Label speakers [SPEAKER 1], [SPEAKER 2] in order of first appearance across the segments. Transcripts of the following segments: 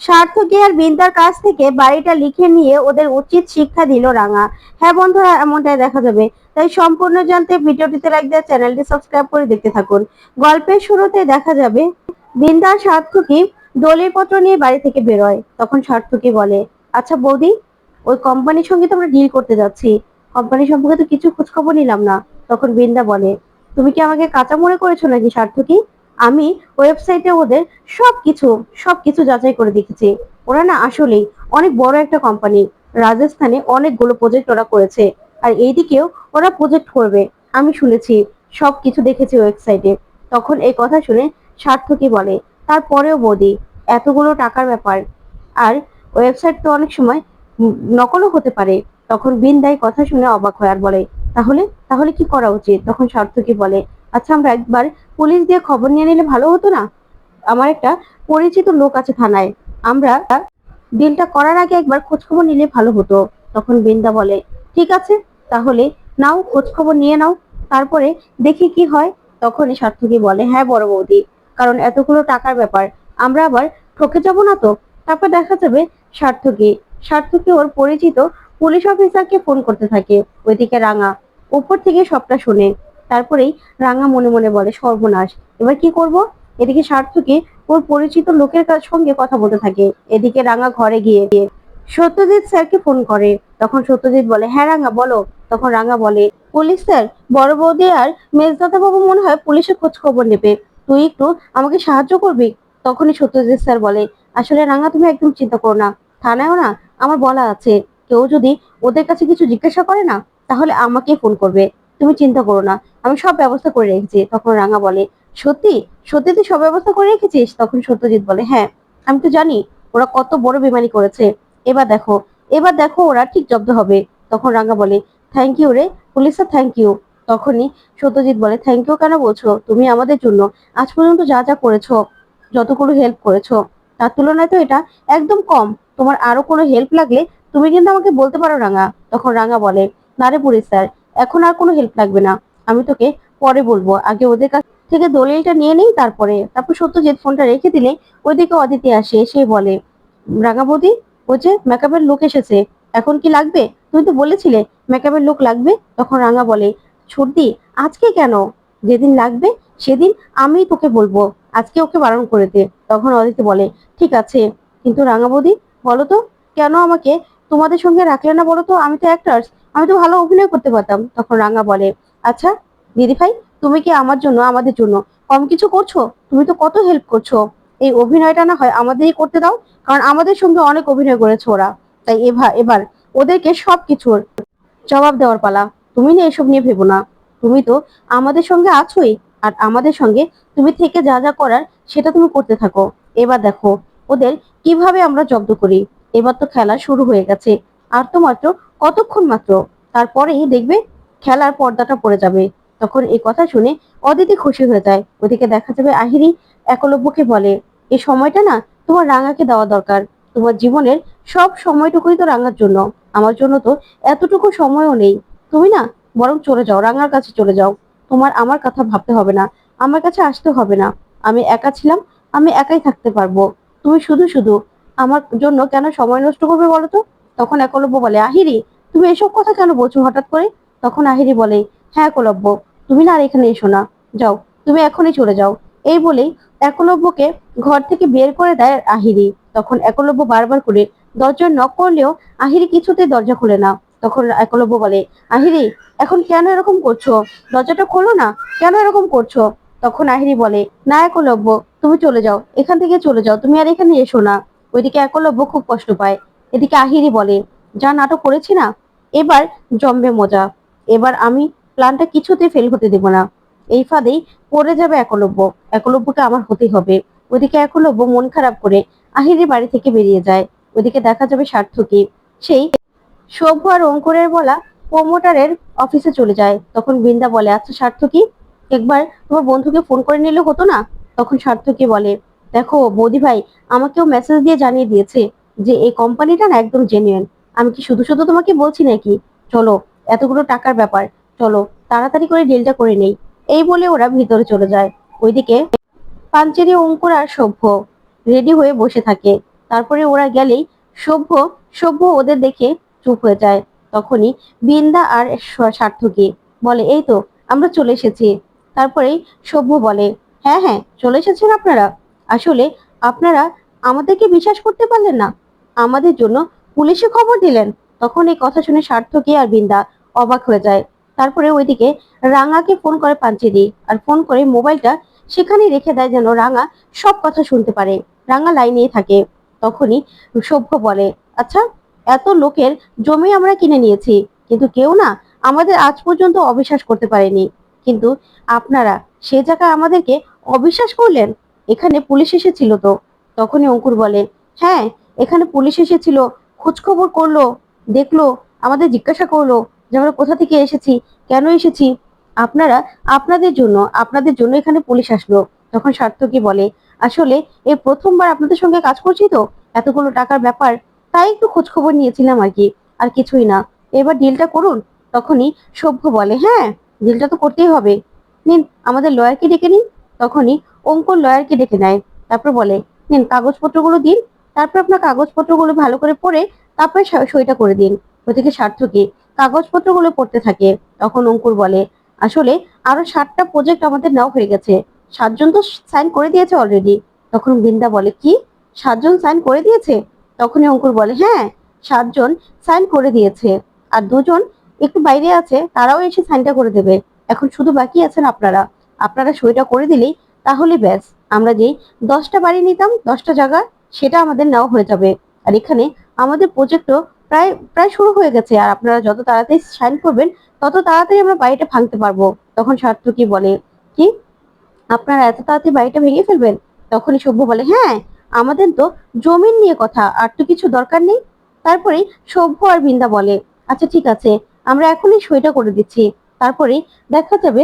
[SPEAKER 1] সার্থকী আর বিন্দার কাছ থেকে বাড়িটা লিখে নিয়ে ওদের উচিত শিক্ষা দিল রাঙা। হ্যাঁ বন্ধুরা, এমনটাই দেখা যাবে। তাই সম্পূর্ণ জানতে ভিডিওটিতে লাইক দিয়ে চ্যানেলটি সাবস্ক্রাইব করে দেখতে থাকুন। গল্পের শুরুতে দেখা যাবে বিন্দার সার্থকী দলিল পত্র নিয়ে বাড়ি থেকে বেরোয়। তখন সার্থকী বলে আচ্ছা বৌদি, ওই কোম্পানির সঙ্গে তো আমরা ডিল করতে যাচ্ছি। কোম্পানি সম্পর্কে তো কিছু খোঁজখবর নিলাম না। তখন বৃন্দা বলে, তুমি কি আমাকে কাঁচা মনে করেছ নাকি সার্থকী? আমি ওয়েবসাইটে ওদের সবকিছু সবকিছু যাচাই করে দেখেছি। ওরা না আসলেই অনেক বড় একটা কোম্পানি রাজস্থানে অনেকগুলো প্রজেক্ট ওরা করেছে। আর এইদিকেও ওরা প্রজেক্ট করবে। আমি শুনেছি, সবকিছু দেখেছি ওয়েবসাইটে তখন এই কথা শুনে সার্থকী বলে, তারপরেও বৌদি এতগুলো টাকার ব্যাপার। আর ওয়েবসাইট তো অনেক সময় নকলও হতে পারে। তখন বিন্দাই কথা শুনে অবাক হয় আর বলে, তাহলে তাহলে কি করা উচিত? তখন সার্থকী বলে আচ্ছা আমরা একবার পুলিশ দিয়ে খবর নিয়ে নিলে ভালো হতো না? আমার একটা পরিচিত লোক আছে থানায়। আমরা ডিলটা করার আগে একবার খোঁজ খবর নিলে ভালো হতো। তখন বৃন্দা বলে, ঠিক আছে, তাহলে নাও খোঁজ খবর নিয়ে নাও। তারপরে দেখি কি হয়। তখনই সার্থকী বলে হ্যাঁ বড় বৌদি, কারণ এতগুলো টাকার ব্যাপার। আমরা আবার ঠকে যাব না তো? তারপর দেখা যাবে সার্থকী সার্থকী ওর পরিচিত পুলিশ অফিসারকে ফোন করতে থাকে। ওইদিকে রাঙা, উপর থেকে সবটা শুনে। তারপরেই রাঙা মনে মনে বলে, সর্বনাশ। এবার কি করব? এদিকে সার্থকে ওর পরিচিত লোকের সঙ্গে কথা বলতে থাকে। এদিকে রাঙা ঘরে গিয়ে সত্যজিৎ স্যারকে ফোন করে। তখন সত্যজিৎ বলে হ্যাঁ রাঙা, বলো। তখন রাঙা বলে, পুলিশ স্যার, বড় বৌদি আর মেজদাদা বাবু মনে হয় পুলিশের খোঁজ খবর নেবে। তুই একটু আমাকে সাহায্য করবি? তখনই সত্যজিৎ স্যার বলে, আসলে রাঙা, তুমি একদম চিন্তা করো না। থানায়ও না, আমার বলা আছে। কেউ যদি ওদের কাছে কিছু জিজ্ঞাসা করে না, তাহলে আমাকে ফোন করবে। তুমি চিন্তা করো না। আমি সব ব্যবস্থা করে রেখেছি। তখন রাঙা বলে, সত্যি? সত্যি তুই সব ব্যবস্থা করে রেখেছিস? তখন সত্যজিৎ বলে হ্যাঁ আমি তো জানি, ওরা কত বড় বেমানি করেছে। এবার দেখো এবার দেখো ওরা ঠিক জব্দ হবে। তখন রাঙা বলে থ্যাংক ইউ রে, পুলিশ স্যার থ্যাংক ইউ তখনই সত্যজিৎ বলে থ্যাংক ইউ কেন বলছো? তুমি আমাদের জন্য আজ পর্যন্ত যা যা করেছ, যতগুলো হেল্প করেছ, তার তুলনায় তো এটা একদম কম। তোমার আরও কোনো হেল্প লাগলে তুমি কিন্তু আমাকে বলতে পারো রাঙা। তখন রাঙা বলে, না রে পুলিশ স্যার এখন আর কোনো হেল্প লাগবে না। আমি তোকে পরে বলব। আগে ওদের কাছ থেকে দলিলটা নিয়ে নেই, তারপরে তারপর সত্যজিৎ ফোনটা রেখে দিলে ওইদিকে অদিতি আসে সে বলে রাঙা বৌদি ওই যে মেকআপের লোক এসেছে, এখন কি লাগবে? তুমি তো বলেছিলে মেকআপের লোক লাগবে? তখন রাঙা বলে, সর্দি, আজকে কেন? যেদিন লাগবে, সেদিন আমি তোকে বলব, আজকে ওকে বারণ করে দে। তখন অদিতি বলে, ঠিক আছে, কিন্তু রাঙা বৌদি বলো তো, কেন আমাকে তোমাদের সঙ্গে রাখলে না বলো তো? আমি তো অ্যাক্টার্স আমি তো ভালো অভিনয় করতে পারতাম, তখন রাঙা বলে। আচ্ছা দিদি ভাই তুমি কি আমার জন্য, আমাদের জন্য কম কিছু করছ? তুমি তো কত হেল্প করছ। এই অভিনয়টা না হয় আমাদেরই করতে দাও, কারণ আমাদের সঙ্গে অনেক অভিনয় করেছে ওরা। তাই এবার এবার ওদেরকে সব কিছুর জবাব দেওয়ার পালা। তুমি না এসব নিয়ে ভেবো না। তুমি তো আমাদের সঙ্গে আছোই, আর আমাদের সঙ্গে তুমি থেকে যা যা করার, সেটা তুমি করতে থাকো। এবার দেখো, ওদের কীভাবে আমরা জব্দ করি। এবার তো খেলা শুরু হয়ে গেছে। আর তো মাত্র কতক্ষণ মাত্র? তারপরেই দেখবে খেলার পর্দাটা পড়ে যাবে। তখন এই কথা শুনে অদিতি খুশি হয়ে যায়। ওদিকে দেখা যাবে আহিরি একলব্যকে বলে, এই সময়টা না তোমার রাঙাকে দেওয়া দরকার। তোমার জীবনের সব সময়টুকুই তো রাঙার জন্য। আমার জন্য তো এতটুকু সময়ও নেই। তুমি না বরং চলে যাও, রাঙার কাছে চলে যাও। তোমার আমার কথা ভাবতে হবে না। আমার কাছে আসতে হবে না। আমি একা ছিলাম, আমি একাই থাকতে পারব। তুমি শুধু শুধু আমার জন্য কেন সময় নষ্ট করবে বলো তো তখন একলব্য বলে, আহিরি, তুমি এসব কথা কেন বলছো হঠাৎ করে? তখন আহিরি বলে হ্যাঁ একলব্য, তুমি না আর এখানে এসো না। যাও, তুমি এখনই চলে যাও। এই বলেই একলব্যকে ঘর থেকে বের করে দেয় আহিরি। তখন একলব্য বারবার করে দরজা নক করলেও আহিরি কিছুতে দরজা খুলে না। তখন একলব্য বলে, আহিরি, এখন কেন এরকম করছ? দরজাটা খোলো না, কেন এরকম করছ? তখন আহিরি বলে, না একলব্য, তুমি চলে যাও, এখান থেকে চলে যাও, তুমি আর এখানে এসো না। ওইদিকে একলব্য খুব কষ্ট পায়। এদিকে আহিরি বলে, যা নাটক করেছি না, এবার জম্বে মজা। এবার আমি প্ল্যানটা কিছুতে ফেল হতে দেব না। এই ফাঁদেই পড়ে যাবে একলব্য একলব্যকে আমার হতে হবে। ওদিকে একলব্য মন খারাপ করে আহিরি বাড়ি থেকে বেরিয়ে যায়। ওদিকে দেখা যাবে সার্থকী। সেই সভ্য আর অঙ্কুরের বলা প্রমোটারের অফিসে চলে যায়। তখন বৃন্দা বলে আচ্ছা সার্থকী, একবার তোমার বন্ধুকে ফোন করে নিলে হতো না? তখন সার্থকী বলে দেখো বৌদি ভাই, আমাকেও মেসেজ দিয়ে জানিয়ে দিয়েছে যে এই কোম্পানিটা না একদম জেনুইন আমি কি শুধু শুধু তোমাকে বলছি নাকি? চলো, এতগুলো টাকার ব্যাপার, চলো, তাড়াতাড়ি করে ডিলটা করে নেই। এই বলে ওরা ভিতরে চলে যায়। ওইদিকে পাঞ্চেরি অঙ্কুর আর সভ্য রেডি হয়ে বসে থাকে। তারপরে ওরা গেলেই সভ্য সভ্য ওদের দেখে চুপ হয়ে যায়। তখনই বিন্দা আর সার্থকী বলে, এই তো, আমরা চলে এসেছি। তারপরেই সভ্য বলে হ্যাঁ হ্যাঁ চলে এসেছেন আপনারা? আসলে আপনারা আমাদেরকে বিশ্বাস করতে পারলেন না। আমাদের জন্য পুলিশে খবর দিলেন। তখন এই কথা শুনে সার্থকী আর বিন্দা অবাক হয়ে যায়। তারপরে ওইদিকে রাঙাকে ফোন করে পাঞ্চেরি আর ফোন করে মোবাইলটা সেখানেই রেখে দেয় যেন রাঙা সব কথা শুনতে পারে। রাঙা লাইনেই থাকে। তখনই সভ্য বলে আচ্ছা এত লোকের জমি আমরা কিনে নিয়েছি, কিন্তু কেউ না আমাদের আজ পর্যন্ত অবিশ্বাস করতে পারেনি। কিন্তু আপনারা সে জায়গায় আমাদেরকে অবিশ্বাস করলেন? এখানে পুলিশ এসেছিল তো? তখনই অঙ্কুর বলে হ্যাঁ এখানে পুলিশ এসেছিল। খোঁজখবর করল, দেখল, আমাদের জিজ্ঞাসা করল যে আমরা কোথা থেকে এসেছি, কেন এসেছি? আপনারা, আপনাদের জন্য আপনাদের জন্য এখানে পুলিশ আসলো। তখন সার্থকী বলে, আসলে এই প্রথমবার আপনাদের সঙ্গে কাজ করছি তো? এতগুলো টাকার ব্যাপার। তাই একটু খোঁজখবর নিয়েছিলাম আর কি, আর কিছুই না। এবার ডিলটা করুন। তখনই সভ্য বলে হ্যাঁ ডিলটা তো করতেই হবে। নিন, আমাদের লয়ারকে ডেকে নিন। তখনই অঙ্কুর লয়ারকে ডেকে নেয়। তারপর বলে, নিন, কাগজপত্রগুলো দিন। তারপর আপনার কাগজপত্রগুলো ভালো করে পড়ে তারপরে সই- সইটা করে দিন। ওদিকে সার্থকী কাগজপত্রগুলো পড়তে থাকে। তখন অঙ্কুর বলে, আসলে আরও ষাটটা প্রজেক্ট আমাদের নাও হয়ে গেছে। সাতজন তো সাইন করে দিয়েছে অলরেডি তখন বৃন্দা বলে, কি? সাতজন সাইন করে দিয়েছে? তখনই অঙ্কুর বলে হ্যাঁ সাতজন সাইন করে দিয়েছে। আর দুজন একটু বাইরে আছে, তারাও এসে সাইনটা করে দেবে। এখন শুধু বাকি আছেন আপনারা। আপনারা সইটা করে দিলেই তাহলে ব্যাস, আমরা যেই দশটা বাড়ি নিতাম, দশটা জায়গা, সেটা আমাদের নেওয়া হয়ে যাবে। আর এখানে আমাদের প্রজেক্টও প্রায় প্রায় শুরু হয়ে গেছে। আর আপনারা যত তাড়াতাড়ি সাইন করবেন, তত তাড়াতাড়ি আমরা বাড়িটা ভাঙতে পারব। তখন সার্থ কি বলে? কি? আপনারা এত তাড়াতাড়ি বাড়িটা ভেঙে ফেলবেন? তখনই সভ্য বলে হ্যাঁ আমাদের তো জমিন নিয়ে কথা, আর তো কিছু দরকার নেই। তারপরে সভ্য আর বৃন্দা বলে আচ্ছা ঠিক আছে, আমরা এখনই সইটা করে দিচ্ছি। তারপরে দেখা যাবে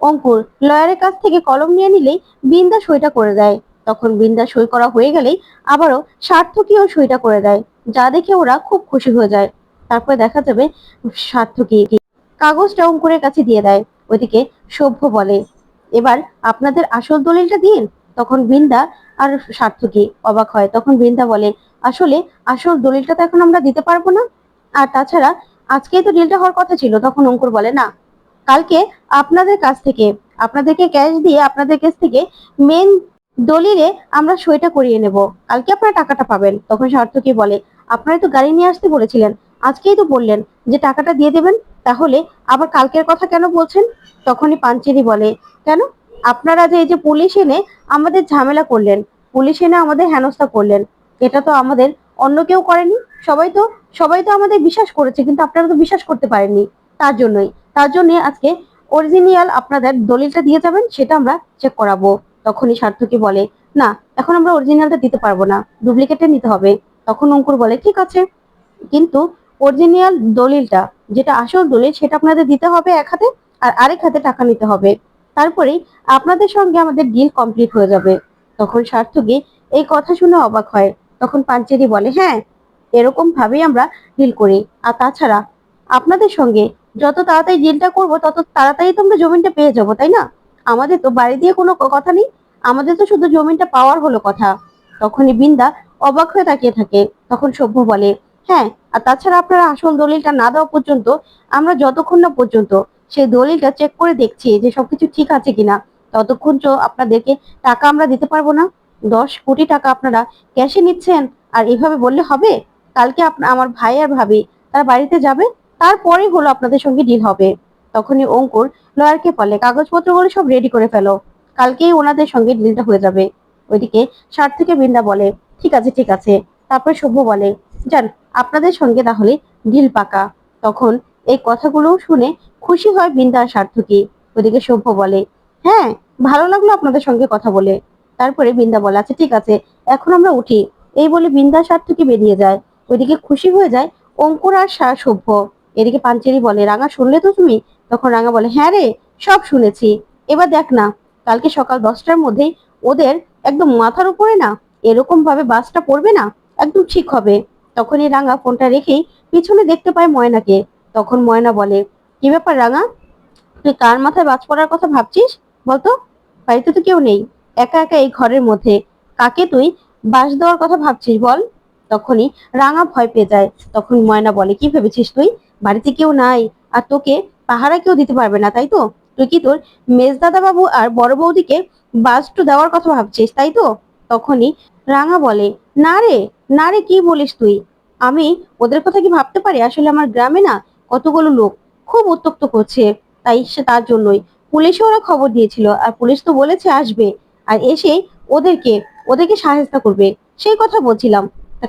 [SPEAKER 1] অঙ্কুর লয়ারের কাছ থেকে কলম নিয়ে নিলেই বিন্দা সইটা করে দেয়। তখন বিন্দা সই করা হয়ে গেলেই আবারও সার্থকীও সইটা করে দেয়, যা দেখে ওরা খুব খুশি হয়ে যায়। তারপরে দেখা যাবে সার্থকী কাগজটা অঙ্কুরের কাছে দিয়ে দেয় ওইদিকে সভ্য বলে, এবার আপনাদের আসল দলিলটা দিন। তখন বৃন্দা আর সার্থকী অবাক হয়। তখন বৃন্দা বলে, আসলে আসল দলিলটা তো এখন আমরা দিতে পারব না? আর তাছাড়া আজকেই তো ডিলটা হওয়ার কথা ছিল। তখন অঙ্কুর বলে, না কালকে আপনাদের কাছ থেকে, আপনাদেরকে ক্যাশ দিয়ে আপনাদের কাছ থেকে মেন দলিলে আমরা সইটা করিয়ে নেব। কালকে আপনারা টাকাটা পাবেন। তখন সার্থকী বলে, আপনারা তো গাড়ি নিয়ে আসতে বলেছিলেন, আজকেই তো বললেন যে টাকাটা দিয়ে দেবেন, তাহলে আবার কালকের কথা কেন বলছেন? তখনই পাঞ্চেরি বলে, কেন? আপনারা যে এই যে পুলিশ এনে আমাদের ঝামেলা করলেন, পুলিশ এনে আমাদের হেনস্থা করলেন, এটা তো আমাদের অন্য কেউ করেনি। সবাই তো সবাই তো আমাদের বিশ্বাস করেছে, কিন্তু আপনারা তো বিশ্বাস করতে পারেননি, তার জন্যই। তার জন্য আজকে অরিজিনাল আপনাদের দলিলটা দিয়ে যাবেন, সেটা আমরা চেক করাবো। তখনই সার্থকী বলে, না, এখন আমরা অরিজিনালটা দিতে পারব না ডুপ্লিকেটে নিতে হবে। তখন অঙ্কুর বলে, ঠিক আছে। কিন্তু অরিজিনাল দলিলটা, যেটা আসল দলিল, সেটা আপনাদের দিতে হবে এক হাতে আর আরেক হাতে টাকা নিতে হবে। তারপরেই আপনাদের সঙ্গে আমাদের ডিল কমপ্লিট হয়ে যাবে। তখন সার্থকী এই কথা শুনে অবাক হয়। তখন পাঞ্চেরি বলে হ্যাঁ এরকম ভাবেই আমরা ডিল করি। আর তাছাড়া আপনাদের সঙ্গে যত তাড়াতাড়ি ডিলটা করব, তত তাড়াতাড়ি তো আমরা জমিনটা পেয়ে যাব, তাই না? আমাদের তো বাড়ি দিয়ে কোনো কথা নেই। আমাদের তো শুধু জমিনটা পাওয়ার হলো কথা। তখনই বিন্দা অবাক হয়ে তাকিয়ে থাকে। তখন সভ্য বলে হ্যাঁ আর তাছাড়া আপনারা আসল দলিলটা না দেওয়া পর্যন্ত, আমরা যতক্ষণ না পর্যন্ত সেই দলিলটা চেক করে দেখছি যে সবকিছু ঠিক আছে কিনা, ততক্ষণ তো আপনাদেরকে টাকা আমরা দিতে পারব না। দশ কোটি টাকা আপনারা ক্যাশে নিচ্ছেন, আর এভাবে বললে হবে? কালকে আমার ভাই আর ভাবি তারা বাড়িতে যাবে তারপরে হলো আপনাদের সঙ্গে ডিল হবে। তখনই অঙ্কুর লয়ারকে বলে, কাগজপত্রগুলো সব রেডি করে ফেলো। কালকেই ওনাদের সঙ্গে ডিলটা হয়ে যাবে। ওইদিকে সার থেকে বৃন্দা বলে, ঠিক আছে ঠিক আছে। তারপরে সভ্য বলে, যান, আপনাদের সঙ্গে তাহলে ডিল পাকা। তখন এই কথাগুলো শুনে খুশি হয় বৃন্দা আর সার্থকী। ওদিকে সভ্য বলে হ্যাঁ ভালো লাগল আপনাদের সঙ্গে কথা বলে। তারপরে বৃন্দা বলে আচ্ছা ঠিক আছে, এখন আমরা উঠি। এই বলে বৃন্দা সার্থকী বেরিয়ে যায়। ওইদিকে খুশি হয়ে যায় অঙ্কুর আর সভ্য। এদিকে পাঞ্চেরি বলে, রাঙা, শুনলে তো তুমি? তখন রাঙা বলে হ্যাঁ রে, সব শুনেছি। এবার দেখ না, কালকে সকাল দশটার মধ্যেই ওদের একদম মাথার উপরে না এরকম ভাবে বাসটা পড়বে না, একদম ঠিক হবে। তখনই রাঙা ফোনটা রেখেই পিছনে দেখতে পায় ময়নাকে। তখন ময়না বলে, কি ব্যাপার রাঙা? তুই কার মাথায় বাজ পড়ার কথা ভাবছিস? বলতো, বাড়িতে তো কেউ নেই, একা একা এই ঘরের মধ্যে। কাকে তুই বাস দেওয়ার কথা ভাবছিস বল? তখনই রাঙা ভয় পেয়ে যায়। তখন ময়না বলে, কি ভেবেছিস তুই? বাড়িতে কেউ নাই আর তোকে পাহারা কেউ দিতে পারবে না, তাই তো? তুই কি তোর মেজদাদা বাবু আর বড় বৌদিকে বাসটু দেওয়ার কথা ভাবছিস, তাই তো? তখনই রাঙা বলে, না রে না রে, কি বলিস তুই? আমি ওদের কথা কি ভাবতে পারি? আসলে আমার গ্রামে না কতগুলো লোক খুব উত্তক্ত করছে, তাই সে তার জন্যই। পুলিশে ওরা খবর দিয়েছিল আর পুলিশ তো বলেছে আসবে আর এসে ওদেরকে ওদেরকে সাহায্য করবে। সেই কথা বলছিলাম।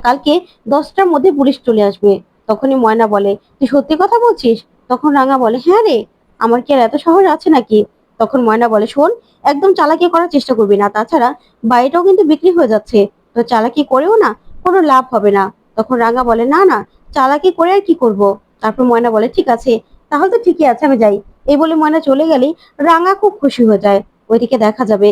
[SPEAKER 1] কালকে দশটার মধ্যে পুলিশ চলে আসবে। তখনই ময়না বলে, তুই সত্যি কথা বলছিস? তখন রাঙা বলে হ্যাঁ রে, আমার কি আর এত সহজ আছে নাকি? তখন ময়না বলে, শোন, একদম চালাকি করার চেষ্টা করবি না, তাছাড়া বাড়িটাও কিন্তু বিক্রি হয়ে যাচ্ছে, তো চালাকি করেও না কোনো লাভ হবে না। তখন রাঙা বলে, না না, চালাকি করে আর কি করব? তারপর ময়না বলে, ঠিক আছে, তাহলে তো ঠিকই আছে, আমি যাই। এই বলে ময়না চলে গেলেই রাঙা খুব খুশি হয়ে যায়। ওইদিকে দেখা যাবে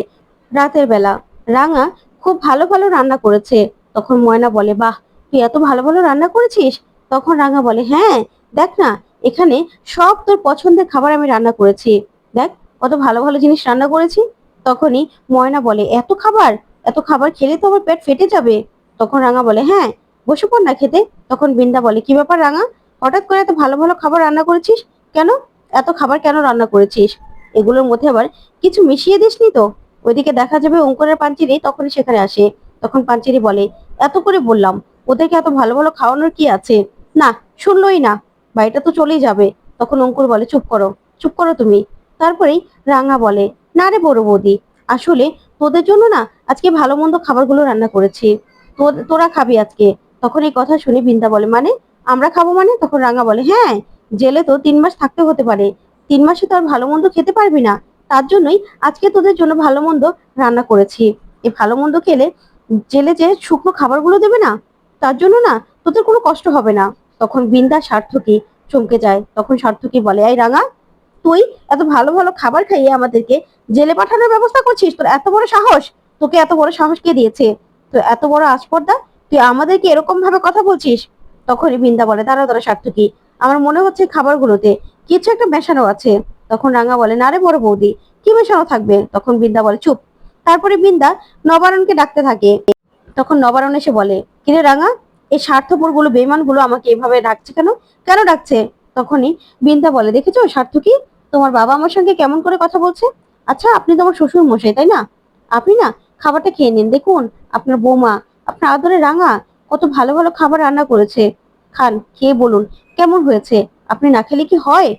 [SPEAKER 1] রাতের বেলা। রাঙা খুব ভালো ভালো রান্না করেছে। তখন ময়না বলে, বাহ, তুই এত ভালো ভালো রান্না করেছিস? তখন রাঙা বলে হ্যাঁ দেখ না, এখানে সব তোর পছন্দের খাবার আমি রান্না করেছি। দেখ, কত ভালো ভালো জিনিস রান্না করেছি। তখনই ময়না বলে, এত খাবার? এত খাবার খেলে তো আমার পেট ফেটে যাবে। তখন রাঙা বলে হ্যাঁ বসে পড় না খেতে। তখন বিন্দা বলে, কি ব্যাপার রাঙা? হঠাৎ করে এত ভালো ভালো খাবার রান্না করেছিস? কেন? এত খাবার কেন রান্না করেছিস? এগুলোর মধ্যে আবার কিছু মিশিয়ে দিসনি তো? ওইদিকে দেখা যাবে অঙ্কুরের পাঞ্চিরি তখনই সেখানে আসে। তখন পাঞ্চিরি বলে, এত করে বললাম, ওদেরকে এত ভালো ভালো খাওয়ানোর কি আছে? না, শুনলোই না। বাড়িটা তো চলেই যাবে। তখন অঙ্কুর বলে, চুপ করো চুপ করো তুমি। তারপরেই রাঙা বলে, না রে বড় বৌদি, আসলে তোদের জন্য না আজকে ভালো মন্দ খাবারগুলো রান্না করেছি। তোরা খাবি আজকে। তখন এই কথা শুনে বিন্দা বলে মানে? আমরা খাব মানে? তখন রাঙা বলে হ্যাঁ জেলে তো তিন মাস থাকতে হতে পারে। তিন মাসে তো আর ভালো মন্দ খেতে পারবি না। তার জন্যই আজকে তোদের জন্য ভালো মন্দ রান্না করেছি। এই ভালো মন্দ খেলে জেলে যে শুকনো খাবারগুলো দেবে না, তার জন্য না তোদের কোনো কষ্ট হবে না। তখন বিন্দা সার্থকী চমকে যায়। তখন সার্থকী বলে, এই রাঙা, তুই এত ভালো ভালো খাবার খাইয়ে আমাদেরকে জেলে পাঠানোর ব্যবস্থা করছিস? তোর এত বড় সাহস? তোকে এত বড় সাহস কে দিয়েছে? তো এত বড় আস্পর্ধা? তুই আমাদেরকে এরকম ভাবে কথা বলছিস? তখনই বিন্দা বলে দাঁড়া দাঁড়া সার্থকী, আমার মনে হচ্ছে খাবারগুলোতে কিছু একটা মেশানো আছে। তখন রাঙা বলে, না রে বড় বৌদি, কি মেশানো থাকবে? তখন বিন্দা বলে, চুপ। তারপরে বিন্দা নবারণকে ডাকতে থাকে। তখন নবারণ এসে বলে, কিরে রাঙা এই স্বার্থপরগুলো বেমানগুলো আমাকে এভাবে ডাকছে কেন? কেন ডাকছে? তখনই বিন্দা বলে, দেখেছ কি? তোমার বাবা আমার সঙ্গে কেমন করে কথা বলছে? আচ্ছা আপনি তো আমার শ্বশুর মশাই তাই না? আপনি না, খাবারটা খেয়ে নিন, দেখুন, আপনার বৌমা, আপনার আদরে রাঙা, কত ভালো ভালো খাবার রান্না করেছে। খান, খেয়ে বলুন, কেমন হয়েছে? আপনি না খেলে কি হয়?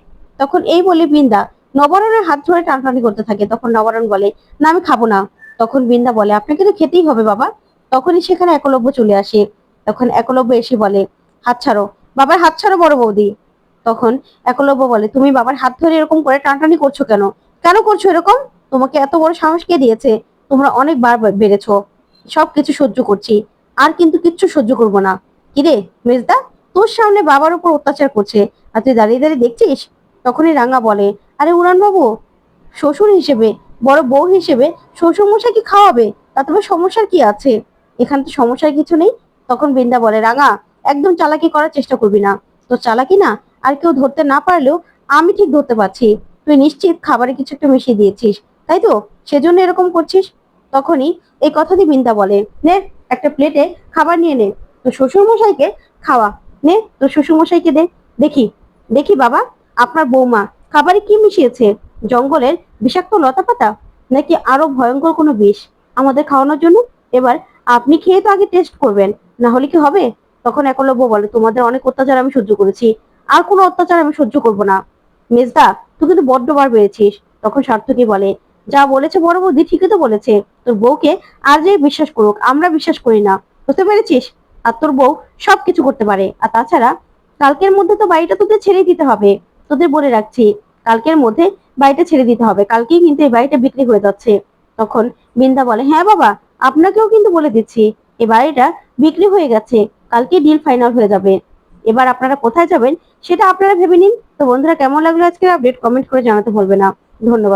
[SPEAKER 1] তখন এই বলে বিন্দা নবরণের হাত ধরে টানটানি করতে থাকে। তখন নবরণ বলে, না, আমি খাব না। তখন বিন্দা বলে, আপনাকে তো খেতেই হবে বাবা। তখনই সেখানে একলব্য চলে আসে। তখন একলব্য এসে বলে, হাত ছাড়ো। বাবার হাত ছাড়ো বড় বৌদি। তখন একলব্য বলে, তুমি বাবার হাত ধরে এরকম করে টানটানি করছ কেন? কেন করছ এরকম? তোমাকে এত বড় সাহস কে দিয়েছে? তোমরা অনেকবার বে- বেড়েছো। সবকিছু সহ্য করছি। আর কিন্তু কিচ্ছু সহ্য করব না। কিরে মেজদা? তোর সামনে বাবার উপর অত্যাচার করছে। আর তুই দাঁড়িয়ে দাঁড়িয়ে দেখছিস? তখনই রাঙা বলে, আরে উড়ান বাবু শ্বশুর হিসেবে, বড় বউ হিসেবে শ্বশুর মশাই কি খাওয়াবে? তা তবে সমস্যার কি আছে? এখানে তো সমস্যার কিছু নেই। তখন বৃন্দা বলে, রাঙা, একদম চালাকি করার চেষ্টা করবি না। তো চালাকি না? আর কেউ ধরতে না পারলেও আমি ঠিক ধরতে পারছি। তুই নিশ্চিত খাবারে কিছু একটা মিশিয়ে দিয়েছিস, তাই তো? সেজন্য এরকম করছিস? তখনই এই কথা দিয়ে বিন্দা বলে, নে, একটা প্লেটে খাবার নিয়ে নে। তো শ্বশুর মশাইকে খাওয়া। নে তো শ্বশুর মশাইকে দে। দেখি দেখি বাবা, আপনার বৌমা খাবারে কি মিশিয়েছে? জঙ্গলের বিষাক্ত লতা পাতা নাকি আরও ভয়ঙ্কর কোনো বিষ? আমাদের খাওয়ানোর জন্য? এবার আপনি খেয়ে তো আগে টেস্ট করবেন। না হলে কি হবে? তখন একলব্য বলে, তোমাদের অনেক অত্যাচার আমি সহ্য করেছি। আর কোনো অত্যাচার আমি সহ্য করব না। মেজদা, তুই কিন্তু বড্ড বার তখন সার্থকী বলে, যা বলেছে বড় বৌদি ঠিকই তো বলেছে। তোর বউকে আর যে বিশ্বাস করুক, আমরা বিশ্বাস করি না। বুঝতে পেরেছিস? আর তোর বউ সবকিছু করতে পারে। আর তাছাড়া, কালকের মধ্যে তো বাড়িটা তোদের ছেড়ে দিতে হবে। তোদের বলে রাখছি, কালকের মধ্যে বাড়িটা ছেড়ে দিতে হবে। কালকেই কিন্তু এই বাড়িটা বিক্রি হয়ে যাচ্ছে। তখন বিন্দা বলে হ্যাঁ বাবা, আপনাকেও কিন্তু বলে দিচ্ছি। এই বাড়িটা বিক্রি হয়ে গেছে। কালকে ডিল ফাইনাল হয়ে যাবে। এবার আপনারা কোথায় যাবেন, সেটা আপনারা ভেবে নিন। তো বন্ধুরা, কেমন লাগল আজকের আপডেট কমেন্ট করে জানাতে বলবে না। ধন্যবাদ।